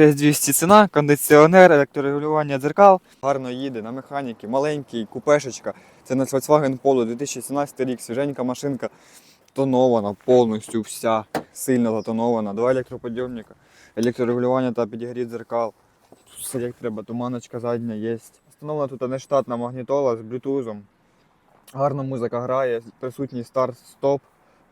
6200 ціна, кондиціонер, електрорегулювання дзеркал. Гарно їде на механіки, маленький, купешечка. Це на Volkswagen Polo 2017 рік, свіженька машинка. Тонована повністю вся, сильно затонована. Два електроподйомника, електрорегулювання та підігрів дзеркал. Все як треба, туманочка задня є. Встановлена тут нештатна магнітола з блютузом. Гарна музика грає, присутній старт-стоп.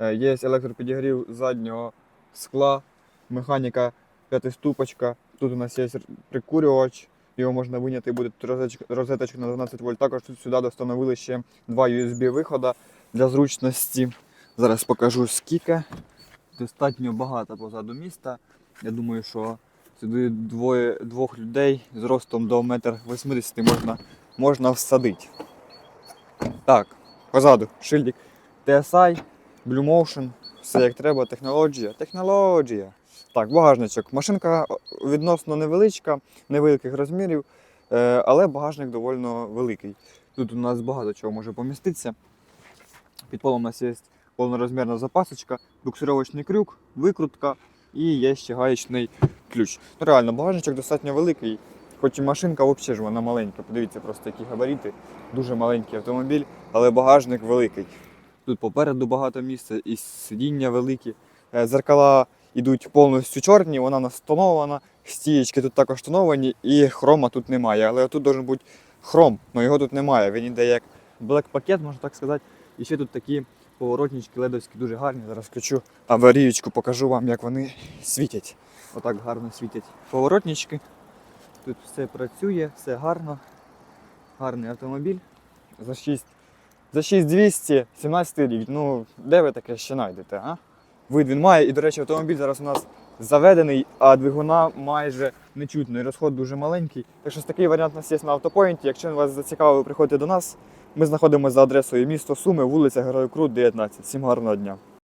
Е, Є електропідігрів заднього скла, механіка п'ятиступочка. Тут у нас є прикурювач, його можна виняти, буде розеточка, на 12 вольт. Також тут сюди достановили ще два USB виходи для зручності. Зараз покажу скільки. Достатньо багато позаду міста. Я думаю, що сюди двоє, двох людей з ростом до 1,80 м можна, можна всадити. Так, позаду шильдик TSI, Blue Motion, все як треба, технологія. Технологія. Так, багажничок. Машинка відносно невеличка, невеликих розмірів, е, але багажник доволі великий. Тут у нас багато чого може поміститися. Під полом у нас є повнорозмірна запасочка, буксировочний крюк, викрутка і є ще гаєчний ключ. Ну реально, багажничок достатньо великий, хоч і машинка взагалі ж вона маленька. Подивіться просто які габаріти. Дуже маленький автомобіль, але багажник великий. Тут попереду багато місця, і сидіння великі. Е, Зеркала йдуть повністю чорні, вона настонована, стієчки тут також тоновані, і хрома тут немає. Але тут має бути хром, але його тут немає. Він йде як блек-пакет, можна так сказати. І ще тут такі поворотнички ледовські дуже гарні. Зараз включу аварієчку, покажу вам, як вони світять. Отак гарно світять поворотнички. Тут все працює, все гарно. Гарний автомобіль. За 6 за 6200, 17 рік. Ну, де ви таке ще знайдете, а? Вид він має, і, до речі, автомобіль зараз у нас заведений, а двигуна майже не чутно. І розход дуже маленький. Так що такий варіант у нас є на автопоінті. Якщо вас зацікавило, ви приходьте до нас. Ми знаходимося за адресою місто Суми, вулиця Героїв Крут, 19. Всім гарного дня.